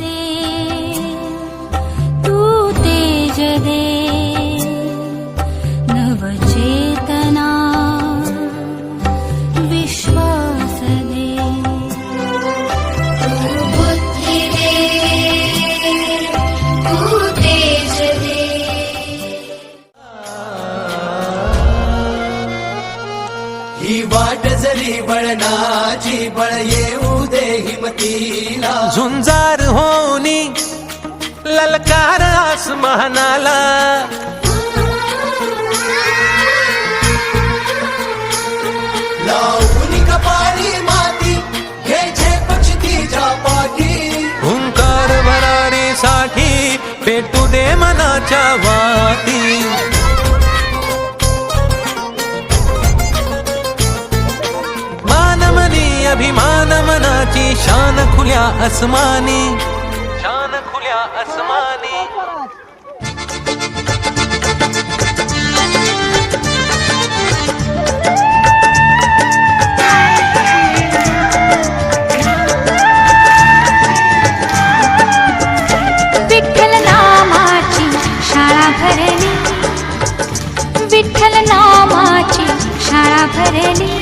दे तू तेज दे नवचेतना विश्वास दे. बुद्धी दे तू तेज दे. ही वाट जरी बळ येऊ दे हिमतीला. झुंजार ललकार आसमानाला. लावून कपाळी माती घे झेपच तिच्या पाठी. हुंकार भरारीसाठी पेटू दे मनाच्या वाती. मानमनी अभिमान मनाची शान खुल्या अस्मानी खुल्या आसमानी. विठ्ठल नामाची शाळा भरली. विठ्ठल नामाची शाळा भरली.